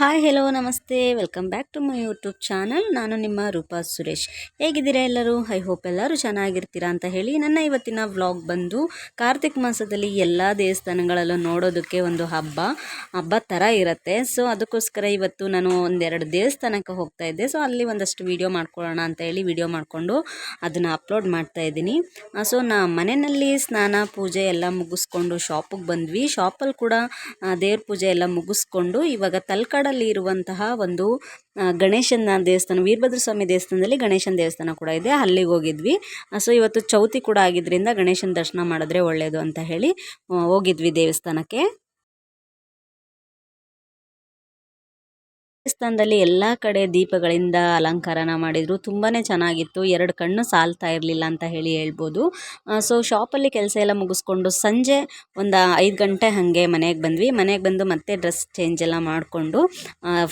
Hi hello namaste. Welcome back to my YouTube channel ನಾನು ನಿಮ್ಮ ರೂಪಾ ಸುರೇಶ್. ಹೇಗಿದ್ದೀರಾ ಎಲ್ಲರೂ? ಐ ಹೋಪ್ ಎಲ್ಲರೂ ಚೆನ್ನಾಗಿರ್ತೀರಾ ಅಂತ ಹೇಳಿ ನನ್ನ ಇವತ್ತಿನ ವ್ಲಾಗ್ ಬಂದು ಕಾರ್ತಿಕ್ ಮಾಸದಲ್ಲಿ ಎಲ್ಲ ದೇವಸ್ಥಾನಗಳಲ್ಲೂ ನೋಡೋದಕ್ಕೆ ಒಂದು ಹಬ್ಬ ಹಬ್ಬ ಥರ ಇರುತ್ತೆ. ಸೊ ಅದಕ್ಕೋಸ್ಕರ ಇವತ್ತು ನಾನು ಒಂದೆರಡು ದೇವಸ್ಥಾನಕ್ಕೆ ಹೋಗ್ತಾ ಇದ್ದೆ. ಸೊ ಅಲ್ಲಿ ಒಂದಷ್ಟು ವೀಡಿಯೋ ಮಾಡ್ಕೊಳ್ಳೋಣ ಅಂತ ಹೇಳಿ ವಿಡಿಯೋ ಮಾಡಿಕೊಂಡು ಅದನ್ನು ಅಪ್ಲೋಡ್ ಮಾಡ್ತಾ ಇದ್ದೀನಿ. ಸೊ ನಾ ಮನೆಯಲ್ಲಿ ಸ್ನಾನ, ಪೂಜೆ ಎಲ್ಲ ಮುಗಿಸ್ಕೊಂಡು ಶಾಪಿಗೆ ಬಂದ್ವಿ. ಶಾಪಲ್ಲಿ ಕೂಡ ದೇವ್ರ ಪೂಜೆ ಎಲ್ಲ ಮುಗಿಸ್ಕೊಂಡು ಇವಾಗ ತಲ್ಕಾಡಲ್ಲಿ ಇರುವಂತಹ ಒಂದು ಗಣೇಶನ ದೇವಸ್ಥಾನ ವೀರಭದ್ರ ಸ್ವಾಮಿ ದೇವಸ್ಥಾನದಲ್ಲಿ ಗಣೇಶನ ದೇವಸ್ಥಾನ ಕೂಡ ಇದೆ. ಅಲ್ಲಿಗೆ ಹೋಗಿದ್ವಿ. ಸೊ ಇವತ್ತು ಚೌತಿ ಕೂಡ ಆಗಿದ್ದರಿಂದ ಗಣೇಶನ ದರ್ಶನ ಮಾಡಿದ್ರೆ ಒಳ್ಳೆಯದು ಅಂತ ಹೇಳಿ ಹೋಗಿದ್ವಿ ದೇವಸ್ಥಾನಕ್ಕೆ. ದೇವಸ್ಥಾನದಲ್ಲಿ ಎಲ್ಲ ಕಡೆ ದೀಪಗಳಿಂದ ಅಲಂಕಾರನ ಮಾಡಿದರು. ತುಂಬಾ ಚೆನ್ನಾಗಿತ್ತು. ಎರಡು ಕಣ್ಣು ಸಾಲ್ತಾ ಇರಲಿಲ್ಲ ಅಂತ ಹೇಳಿ ಹೇಳ್ಬೋದು. ಸೊ ಶಾಪಲ್ಲಿ ಕೆಲಸ ಎಲ್ಲ ಮುಗಿಸ್ಕೊಂಡು ಸಂಜೆ ಒಂದು ಐದು ಗಂಟೆ ಹಾಗೆ ಮನೆಗೆ ಬಂದ್ವಿ. ಮನೆಗೆ ಬಂದು ಮತ್ತೆ ಡ್ರೆಸ್ ಚೇಂಜ್ ಎಲ್ಲ ಮಾಡಿಕೊಂಡು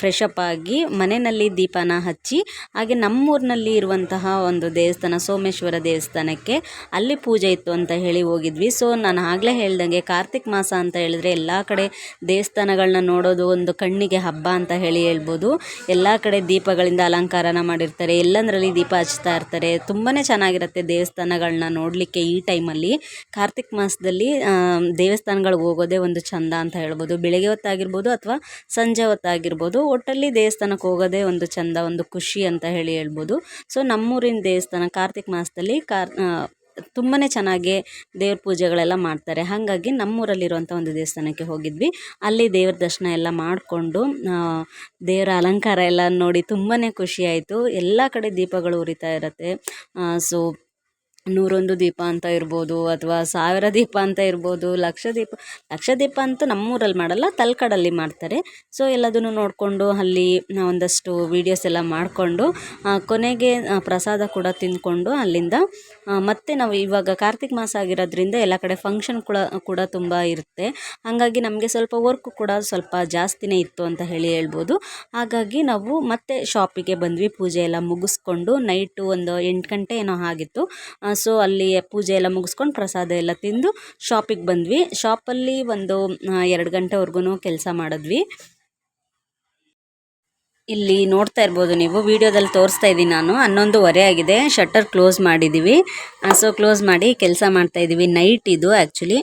ಫ್ರೆಶ್ ಅಪ್ ಆಗಿ ಮನೆಯಲ್ಲಿ ದೀಪನ ಹಚ್ಚಿ, ಹಾಗೆ ನಮ್ಮೂರಿನಲ್ಲಿ ಇರುವಂತಹ ಒಂದು ದೇವಸ್ಥಾನ ಸೋಮೇಶ್ವರ ದೇವಸ್ಥಾನಕ್ಕೆ ಅಲ್ಲಿ ಪೂಜೆ ಇತ್ತು ಅಂತ ಹೇಳಿ ಹೋಗಿದ್ವಿ. ಸೊ ನಾನು ಆಗಲೇ ಹೇಳ್ದಂಗೆ ಕಾರ್ತಿಕ್ ಮಾಸ ಅಂತ ಹೇಳಿದ್ರೆ ಎಲ್ಲ ಕಡೆ ದೇವಸ್ಥಾನಗಳನ್ನ ನೋಡೋದು ಒಂದು ಕಣ್ಣಿಗೆ ಹಬ್ಬ ಅಂತ ಹೇಳಿ ಹೇಳ್ಬೋದು. ಎಲ್ಲ ಕಡೆ ದೀಪಗಳಿಂದ ಅಲಂಕಾರನ ಮಾಡಿರ್ತಾರೆ. ಎಲ್ಲಂದರಲ್ಲಿ ದೀಪ ಹಚ್ತಾ ಇರ್ತಾರೆ. ತುಂಬಾ ಚೆನ್ನಾಗಿರುತ್ತೆ ದೇವಸ್ಥಾನಗಳನ್ನ ನೋಡಲಿಕ್ಕೆ ಈ ಟೈಮಲ್ಲಿ. ಕಾರ್ತಿಕ್ ಮಾಸದಲ್ಲಿ ದೇವಸ್ಥಾನಗಳಿಗೆ ಹೋಗೋದೇ ಒಂದು ಚಂದ ಅಂತ ಹೇಳ್ಬೋದು. ಬೆಳಗ್ಗೆ ಹೊತ್ತಾಗಿರ್ಬೋದು ಅಥವಾ ಸಂಜೆ ಹೊತ್ತಾಗಿರ್ಬೋದು. ಒಟ್ಟಲ್ಲಿ ದೇವಸ್ಥಾನಕ್ಕೆ ಹೋಗೋದೇ ಒಂದು ಚಂದ, ಒಂದು ಖುಷಿ ಅಂತ ಹೇಳಿ ಹೇಳ್ಬೋದು. ಸೊ, ನಮ್ಮೂರಿನ ದೇವಸ್ಥಾನ ಕಾರ್ತಿಕ್ ಮಾಸದಲ್ಲಿ ಕಾರ್ ತುಂಬಾ ಚೆನ್ನಾಗಿ ದೇವ್ರ ಪೂಜೆಗಳೆಲ್ಲ ಮಾಡ್ತಾರೆ. ಹಾಗಾಗಿ ನಮ್ಮೂರಲ್ಲಿರುವಂಥ ಒಂದು ದೇವಸ್ಥಾನಕ್ಕೆ ಹೋಗಿದ್ವಿ. ಅಲ್ಲಿ ದೇವ್ರ ದರ್ಶನ ಎಲ್ಲ ಮಾಡಿಕೊಂಡು ದೇವರ ಅಲಂಕಾರ ಎಲ್ಲ ನೋಡಿ ತುಂಬಾ ಖುಷಿಯಾಯಿತು ಎಲ್ಲ ಕಡೆ ದೀಪಗಳು ಉರಿತಾ ಇರುತ್ತೆ. ಸೊ ನೂರೊಂದು ದೀಪ ಅಂತ ಇರ್ಬೋದು ಅಥವಾ ಸಾವಿರ ದೀಪ ಅಂತ ಇರ್ಬೋದು, ಲಕ್ಷ ದೀಪ ಲಕ್ಷ ದೀಪ ಅಂತೂ ನಮ್ಮೂರಲ್ಲಿ ಮಾಡಲ್ಲ, ತಲ್ಕಡಲ್ಲಿ ಮಾಡ್ತಾರೆ. ಸೊ ಎಲ್ಲದನ್ನು ನೋಡಿಕೊಂಡು ಅಲ್ಲಿ ಒಂದಷ್ಟು ವೀಡಿಯೋಸ್ ಎಲ್ಲ ಮಾಡಿಕೊಂಡು ಕೊನೆಗೆ ಪ್ರಸಾದ ಕೂಡ ತಿಂದ್ಕೊಂಡು ಅಲ್ಲಿಂದ ಮತ್ತೆ ನಾವು ಇವಾಗ ಕಾರ್ತಿಕ್ ಮಾಸ ಆಗಿರೋದ್ರಿಂದ ಎಲ್ಲ ಕಡೆ ಫಂಕ್ಷನ್ ಕೂಡ ಕೂಡ ತುಂಬ ಇರುತ್ತೆ. ಹಾಗಾಗಿ ನಮಗೆ ಸ್ವಲ್ಪ ವರ್ಕ್ ಕೂಡ ಸ್ವಲ್ಪ ಜಾಸ್ತಿನೇ ಇತ್ತು ಅಂತ ಹೇಳಿ ಹೇಳ್ಬೋದು. ಹಾಗಾಗಿ ನಾವು ಮತ್ತೆ ಶಾಪಿಗೆ ಬಂದ್ವಿ, ಪೂಜೆ ಎಲ್ಲ ಮುಗಿಸ್ಕೊಂಡು ನೈಟು ಒಂದು ಎಂಟು ಗಂಟೆ ಏನೋ ಆಗಿತ್ತು. ಸೊ ಅಲ್ಲಿ ಪೂಜೆ ಎಲ್ಲ ಮುಗಿಸ್ಕೊಂಡು ಪ್ರಸಾದ ಎಲ್ಲ ತಿಂದು ಶಾಪಿಗೆ ಬಂದ್ವಿ. ಶಾಪಲ್ಲಿ ಒಂದು ಎರಡು ಗಂಟೆವರೆಗೂ ಕೆಲಸ ಮಾಡಿದ್ವಿ. ಇಲ್ಲಿ ನೋಡ್ತಾ ಇರ್ಬೋದು ನೀವು. ವಿಡಿಯೋದಲ್ಲಿ ತೋರಿಸ್ತಾ ಇದ್ದೀನಿ ನಾನು. ಹನ್ನೊಂದುವರೆ ಆಗಿದೆ. ಶಟ್ಟರ್ ಕ್ಲೋಸ್ ಮಾಡಿದ್ದೀವಿ. ಸೊ ಕ್ಲೋಸ್ ಮಾಡಿ ಕೆಲಸ ಮಾಡ್ತಾ ಇದ್ದೀವಿ. ನೈಟ್ ಇದು ಆ್ಯಕ್ಚುಲಿ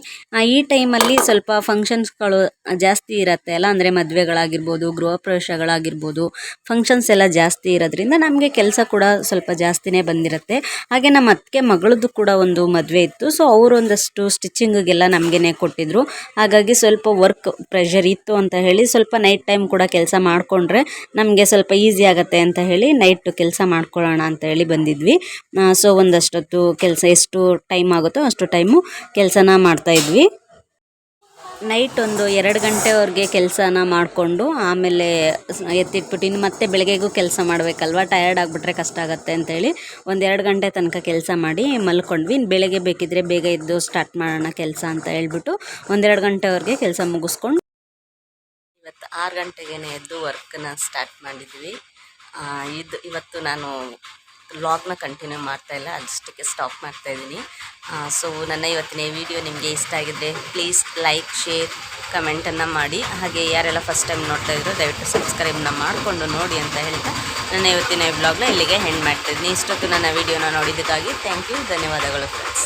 ಈ ಟೈಮಲ್ಲಿ ಸ್ವಲ್ಪ ಫಂಕ್ಷನ್ಸ್ಗಳು ಜಾಸ್ತಿ ಇರುತ್ತೆ ಅಲ್ಲ? ಅಂದರೆ ಮದುವೆಗಳಾಗಿರ್ಬೋದು, ಗೃಹ ಪ್ರವೇಶಗಳಾಗಿರ್ಬೋದು ಫಂಕ್ಷನ್ಸ್ ಎಲ್ಲ ಜಾಸ್ತಿ ಇರೋದ್ರಿಂದ ನಮಗೆ ಕೆಲಸ ಕೂಡ ಸ್ವಲ್ಪ ಜಾಸ್ತಿನೇ ಬಂದಿರುತ್ತೆ. ಹಾಗೆ ನಮ್ಮ ಅತ್ತಿಗೆ ಮಗಳದ್ದು ಕೂಡ ಒಂದು ಮದುವೆ ಇತ್ತು. ಸೊ ಅವರು ಒಂದಷ್ಟು ಸ್ಟಿಚಿಂಗಿಗೆಲ್ಲ ನಮಗೇನೆ ಕೊಟ್ಟಿದ್ರು. ಹಾಗಾಗಿ ಸ್ವಲ್ಪ ವರ್ಕ್ ಪ್ರೆಷರ್ ಇತ್ತು ಅಂತ ಹೇಳಿ ಸ್ವಲ್ಪ ನೈಟ್ ಟೈಮ್ ಕೂಡ ಕೆಲಸ ಮಾಡಿಕೊಂಡ್ರೆ ನಮಗೆ ನಮಗೆ ಸ್ವಲ್ಪ ಈಸಿ ಆಗುತ್ತೆ ಅಂತ ಹೇಳಿ ನೈಟು ಕೆಲಸ ಮಾಡ್ಕೊಳ್ಳೋಣ ಅಂತ ಹೇಳಿ ಬಂದಿದ್ವಿ. ಸೊ ಒಂದಷ್ಟೊತ್ತು ಕೆಲಸ, ಎಷ್ಟು ಟೈಮ್ ಆಗುತ್ತೋ ಅಷ್ಟು ಟೈಮು ಕೆಲಸನ ಮಾಡ್ತಾಯಿದ್ವಿ ನೈಟ್ ಒಂದು ಎರಡು ಗಂಟೆವರೆಗೆ ಕೆಲಸನ ಮಾಡಿಕೊಂಡು ಆಮೇಲೆ ಎತ್ತಿಟ್ಬಿಟ್ಟು ಇನ್ನು ಮತ್ತೆ ಬೆಳಗ್ಗೆಗೂ ಕೆಲಸ ಮಾಡಬೇಕಲ್ವ? ಟಯರ್ಡ್ ಆಗಿಬಿಟ್ರೆ ಕಷ್ಟ ಆಗುತ್ತೆ ಅಂತೇಳಿ ಒಂದು ಎರಡು ಗಂಟೆ ತನಕ ಕೆಲಸ ಮಾಡಿ ಮಲ್ಕೊಂಡ್ವಿ. ಇನ್ನು ಬೆಳಗ್ಗೆ ಬೇಕಿದ್ದರೆ ಬೇಗ ಇದ್ದು ಸ್ಟಾರ್ಟ್ ಮಾಡೋಣ ಕೆಲಸ ಅಂತ ಹೇಳ್ಬಿಟ್ಟು ಒಂದೆರಡು ಗಂಟೆವರೆಗೆ ಕೆಲಸ ಮುಗಿಸ್ಕೊಂಡು ಇವತ್ತು ಆರು ಗಂಟೆಗೇ ಎದ್ದು ವರ್ಕ್ನ ಸ್ಟಾರ್ಟ್ ಮಾಡಿದ್ವಿ. ಇದು ಇವತ್ತು ನಾನು ವ್ಲಾಗ್ನ ಕಂಟಿನ್ಯೂ ಮಾಡ್ತಾ ಇಲ್ಲ ಅಷ್ಟಕ್ಕೆ ಸ್ಟಾಪ್ ಮಾಡ್ತಾಯಿದ್ದೀನಿ ಸೊ ನನ್ನ ಇವತ್ತಿನ ವಿಡಿಯೋ ನಿಮಗೆ ಇಷ್ಟ ಆಗಿದ್ದರೆ ಪ್ಲೀಸ್ ಲೈಕ್, ಶೇರ್, ಕಮೆಂಟನ್ನು ಮಾಡಿ. ಹಾಗೆ ಯಾರೆಲ್ಲ ಫಸ್ಟ್ ಟೈಮ್ ನೋಡ್ತಾ ಇದ್ರು ದಯವಿಟ್ಟು ಸಬ್ಸ್ಕ್ರೈಬ್ನ ಮಾಡಿಕೊಂಡು ನೋಡಿ ಅಂತ ಹೇಳ್ತಾ ನನ್ನ ಇವತ್ತಿನ ವ್ಲಾಗ್ನ ಇಲ್ಲಿಗೆ ಹೆಂಡ್ ಮಾಡ್ತಾಯಿದ್ದೀನಿ ಇಷ್ಟೊತ್ತು ನನ್ನ ವೀಡಿಯೋನ ನೋಡಿದ್ದಕ್ಕಾಗಿ ಥ್ಯಾಂಕ್ ಯು, ಧನ್ಯವಾದಗಳು ಫ್ರೆಂಡ್ಸ್